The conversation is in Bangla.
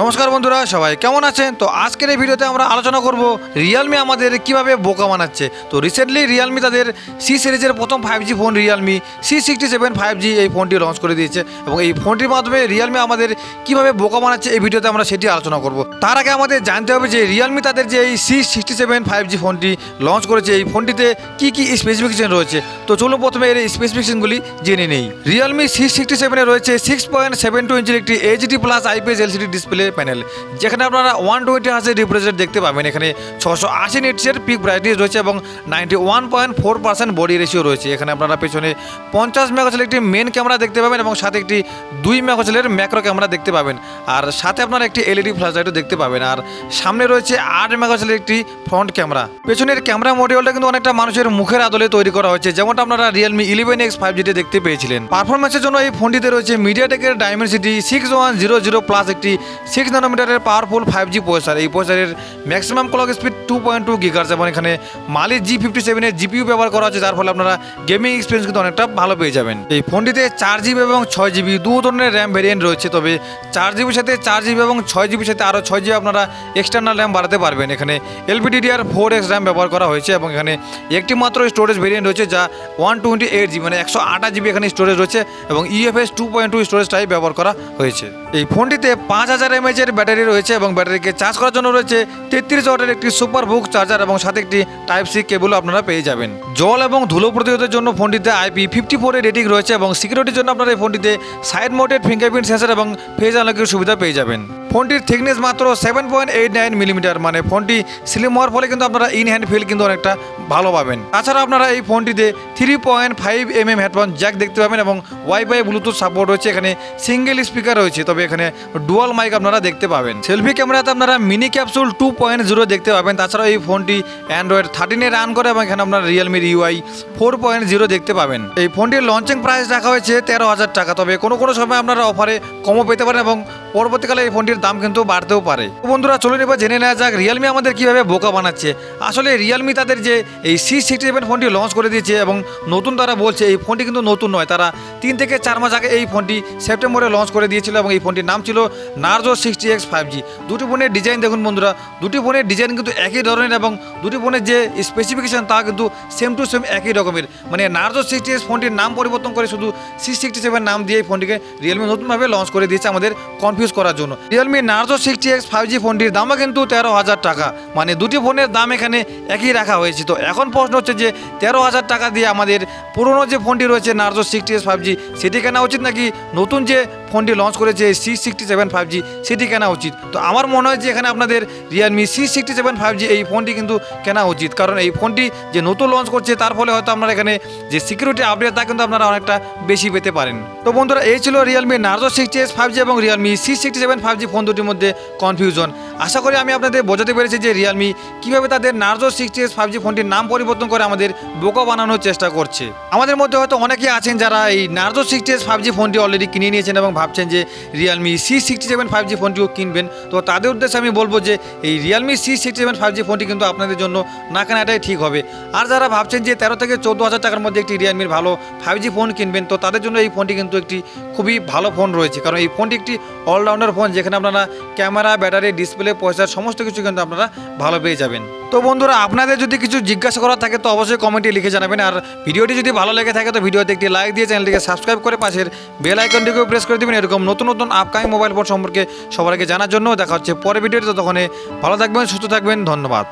নমস্কার বন্ধুরা, সবাই কেমন আছেন? তো আজকের এই ভিডিওতে আমরা আলোচনা করব রিয়েলমি আমাদের কীভাবে বোকা বানাচ্ছে। তো রিসেন্টলি রিয়েলমি তাদের সি সিরিজের প্রথম five G phone Realme C sixty seven five G এই ফোনটি লঞ্চ করে দিয়েছে এবং এই ফোনটির মাধ্যমে রিয়েলমি আমাদের কীভাবে বোকা বানাচ্ছে এই ভিডিওতে আমরা সেটি আলোচনা করব। তার আগে আমাদের জানতে হবে যে রিয়েলমি তাদের যে এই C sixty seven five G ফোনটি লঞ্চ করেছে, এই ফোনটিতে কি কি স্পেসিফিকেশন রয়েছে? তো চলুন প্রথমে এর স্পেসিফিকেশনগুলি জেনে নেই। রিয়েলমি সি সিক্সটি সেভেনে রয়েছে সিক্স পয়েন্ট সেভেন টু ইঞ্চির একটি HD plus IPS LCD display panel যেখানে আপনারা ওয়ান টোয়েন্টি হার্সের রিপ্রেজেন্ট দেখতে পাবেন। এখানে ছশো আশি নিটসের পিক ব্রাইটনেস রয়েছে এবং ninety one point four percent body ratio রয়েছে। এখানে আপনারা পেছনে পঞ্চাশ মেগাপিক্সেলের একটি মেন ক্যামেরা দেখতে পাবেন এবং সাথে একটি দুই মেগাপিক্সেলের ম্যাক্রো ক্যামেরা দেখতে পাবেন। আর সাথে আপনারা একটি এলইডি ফ্ল্যাশ লাইটও দেখতে পাবেন। আর সামনে রয়েছে আট মেগাপিক্সেলের একটি ফ্রন্ট ক্যামেরা পেছনের ক্যামেরা মডিউলটা কিন্তু অনেকটা মানুষের মুখের আদলে তৈরি করা হয়েছে। যেমনটা আপনারা রিয়েলমি ইলেভেন এক্স ফাইভ জিতে দেখতে পেয়েছিলেন। পারফরমেন্সের জন্য এই ফোনটিতে রয়েছে মিডিয়াটেকের Dimensity six one zero zero plus একটি সিক্স নানোমিটারের পাওয়ারফুল ফাইভ জি প্রসেসর এই প্রসেসরের maximum clock speed two point two gigahertz এবং এখানে মালির জি ফিফটি সেভেনের জিপিউ ব্যবহার করা হচ্ছে, যার ফলে আপনারা গেমিং এক্সপিরিয়েন্স কিন্তু অনেকটা ভালো পেয়ে যাবেন। এই ফোনটিতে চার জিবি এবং ছয় জিবি দু ধরনের র্যাম ভেরিয়েন্ট রয়েছে, তবে চার জিবির সাথে চার জিবি এবং ছয় জিবির সাথে আরও ছয় জিবি আপনারা এক্সটার্নাল র্যাম বাড়াতে পারবেন। এখানে এলপিডিডিআর ফোর এক্স র্যাম ব্যবহার করা হয়েছে এবং এখানে একটি মাত্র স্টোরেজ ভেরিয়েন্ট রয়েছে, যা ওয়ান টোয়েন্টি এইট জিবি মানে একশো আঠাশ জিবি এখানে স্টোরেজ রয়েছে এবং UFS two point two storage type ব্যবহার করা হয়েছে। এই ফোনটিতে পাঁচ হাজার এমএচ এর ব্যাটারি রয়েছে এবং ব্যাটারিকে চার্জ করার জন্য রয়েছে তেত্রিশ ওয়াটের একটি সুপার বুক চার্জার এবং সাথে একটি টাইপ সি কেবলও আপনারা পেয়ে যাবেন। জল এবং ধুলো প্রতিরোধের জন্য ফোনটিতে আইপি ফিফটি ফোরের রেটিং রয়েছে এবং সিকিউরিটির জন্য আপনারা এই ফোনটিতে সাইড মোডেড ফিঙ্গারপ্রিন্ট সেন্সর এবং ফেস আনলকের সুবিধা পেয়ে যাবেন। ফোনটির থিকনেস মাত্র seven point eight nine millimetre মানে ফোনটি স্লিম হওয়ার ফলে কিন্তু আপনারা ইন হ্যান্ড ফিল কিন্তু অনেকটা ভালো পাবেন। তাছাড়া আপনারা এই ফোনটিতে three point five M M headphone jack দেখতে পাবেন এবং ওয়াইফাই ব্লুটুথ সাপোর্ট রয়েছে। এখানে সিঙ্গেল স্পিকার রয়েছে, তবে এখানে ডুয়াল মাইক আপনারা দেখতে পাবেন। সেলফি ক্যামেরাতে আপনারা mini capsule two point zero দেখতে পাবেন। তাছাড়াও এই ফোনটি অ্যান্ড্রয়েড থার্টিনে রান করে এবং এখানে আপনার রিয়েলমির ইউআই ফোর পয়েন্ট জিরো দেখতে পাবেন। এই ফোনটির লঞ্চিং প্রাইস রাখা হয়েছে তেরো হাজার টাকা। তবে কোনো কোনো সময় আপনারা অফারে কমও পেতে পারেন এবং পরবর্তীকালে এই ফোনটির দাম কিন্তু বাড়তেও পারে। বন্ধুরা, চলুন এবার জেনে নেওয়া যাক রিয়েলমি আমাদের কীভাবে বোকা বানাচ্ছে। আসলে রিয়েলমি তাদের যে এই সি সিক্সটি সেভেন ফোনটি লঞ্চ করে দিয়েছে এবং নতুন তারা বলছে এই ফোনটি কিন্তু নতুন নয়, তারা তিন থেকে চার মাস আগে এই ফোনটি সেপ্টেম্বরে লঞ্চ করে দিয়েছিল এবং এই ফোনটির নাম ছিল Narzo sixty X five G দুটি ফোনের ডিজাইন দেখুন বন্ধুরা, দুটি ফোনের ডিজাইন কিন্তু একই ধরনের এবং দুটি ফোনের যে স্পেসিফিকেশন তা কিন্তু সেম টু সেম একই রকমের। মানে নার্জো সিক্সটি এক্স ফোনটির নাম পরিবর্তন করে শুধু সি সিক্সটি সেভেন নাম দিয়ে এই ফোনটিকে রিয়েলমি নতুনভাবে লঞ্চ করে দিয়েছে আমাদের কনফিউজ করার জন্য। Realme Narzo sixty X five G ফোনটির দামও কিন্তু তেরো হাজার টাকা। মানে দুটি ফোনের দাম এখানে একই রাখা হয়েছে। তো এখন প্রশ্ন হচ্ছে যে, তেরো হাজার টাকা দিয়ে আমাদের পুরনো যে ফোনটি রয়েছে Narzo sixty X five G সেটি কেনা উচিত নাকি নতুন যে ফোনটি লঞ্চ করেছে C sixty seven five G সেটি কেনা উচিত। তো আমার মনে হয় যে এখানে আপনাদের Realme C sixty seven five G এই ফোনটি কিন্তু কেনা উচিত। কারণ এই ফোনটি যে নতুন লঞ্চ করছে, তার ফলে হয়তো আপনারা এখানে যে সিকিউরিটি আপডেট তা কিন্তু আপনারা অনেকটা বেশি পেতে পারেন। তো বন্ধুরা, এই ছিল Realme Narzo sixty S five G এবং Realme C sixty seven five G phone দুটির মধ্যে কনফিউশন আশা করি আমি আপনাদের বোঝাতে পেরেছি যে রিয়ালমি কীভাবে তাদের Narzo sixty S five G ফোনটির নাম পরিবর্তন করে আমাদের বোকা বানানোর চেষ্টা করছে। আমাদের মধ্যে হয়তো অনেকেই আছেন যারা এই Narzo sixty S five G ফোনটি অলরেডি কিনে নিয়েছেন এবং ভাবছেন যে Realme C sixty seven five G ফোনটিও কিনবেন। তো তাদের উদ্দেশ্যে আমি বলব যে এই Realme C sixty seven five G ফোনটি কিন্তু আপনাদের জন্য না কেনাটাই ঠিক হবে। আর যারা ভাবছেন যে তেরো থেকে চোদ্দ হাজার টাকার মধ্যে একটি রিয়েলমির ভালো ফাইভ জি ফোন কিনবেন, তো তাদের জন্য এই ফোনটি কিন্তু একটি খুবই ভালো ফোন রয়েছে। কারণ এই ফোনটি একটি অলরাউন্ডার ফোন যেখানে আপনারা ক্যামেরা, ব্যাটারি ডিসপ্লে পয়সা সমস্ত কিছু কিন্তু আপনারা ভালো পেয়ে যাবেন। তো বন্ধুরা, আপনাদের যদি কিছু জিজ্ঞাসা করার থাকে তো অবশ্যই কমেন্টে লিখে জানাবেন। আর ভিডিওটি যদি ভালো লেগে থাকে তো ভিডিওতে একটি লাইক দিয়ে চ্যানেলটিকে সাবস্ক্রাইব করে পাশের বেল আইকনটিকেও প্রেস করে দেবেন। এরকম নতুন নতুন আপকামিং মোবাইল ফোন সম্পর্কে সবার আগে জানার জন্য দেখা হচ্ছে পরে ভিডিওতে। তখন ভালো থাকবেন, সুস্থ থাকবেন, ধন্যবাদ।